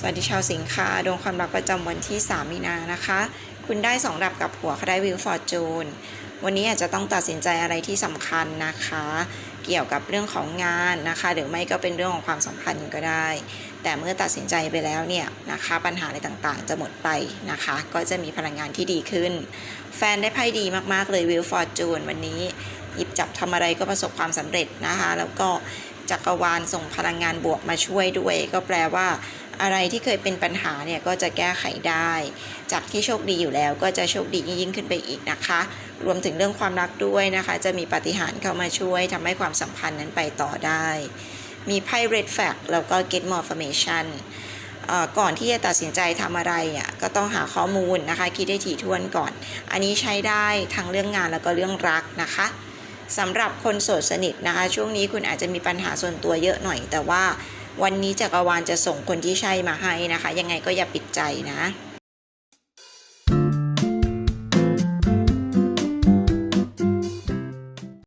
สวัสดีชาวสิงค์ค่ะ ดวงความรักประจำวันที่ 3 มีนานะคะ คุณได้2ดับกับหัวเขาได้วิวฟอร์จูน วันนี้อาจจะต้องตัดสินใจอะไรที่สำคัญนะคะ เกี่ยวกับเรื่องของงานนะคะ หรือไม่ก็เป็นเรื่องของความสัมพันธ์ก็ได้ แต่เมื่อตัดสินใจไปแล้วเนี่ยนะคะ ปัญหาอะไรต่างๆ จะหมดไปนะคะ ก็จะมีพลังงานที่ดีขึ้น แฟนได้ไพ่ดีมากๆเลยวิวฟอร์จูนวันนี้หยิบจับทำอะไรก็ประสบความสำเร็จนะคะ แล้วก็จักรวาลส่งพลังงานบวกมาช่วยด้วย ก็แปลว่า อะไรที่เคยเป็นปัญหาเนี่ยก็จะแก้ไขได้ จากที่โชคดีอยู่แล้วก็จะโชคดียิ่งขึ้นไปอีกนะคะ รวมถึงเรื่องความรักด้วยนะคะ จะมีปาฏิหาริย์เข้ามาช่วยทำให้ความสัมพันธ์นั้นไปต่อได้ มีไพ่ red flag แล้วก็ get more information เอ่อก่อนที่จะตัดสินใจทำอะไรอะก็ต้องหาข้อมูลนะคะ คิดให้ถี่ถ้วนก่อน อันนี้ใช้ได้ทั้งเรื่องงานแล้วก็เรื่องรักนะคะสำหรับคนโสดสนิทนะคะ ช่วงนี้คุณอาจจะมีปัญหาส่วนตัวเยอะหน่อยแต่ว่า วันนี้จักรวาลจะส่งคนที่ใช่มาให้นะคะ ยังไงก็อย่าปิดใจนะ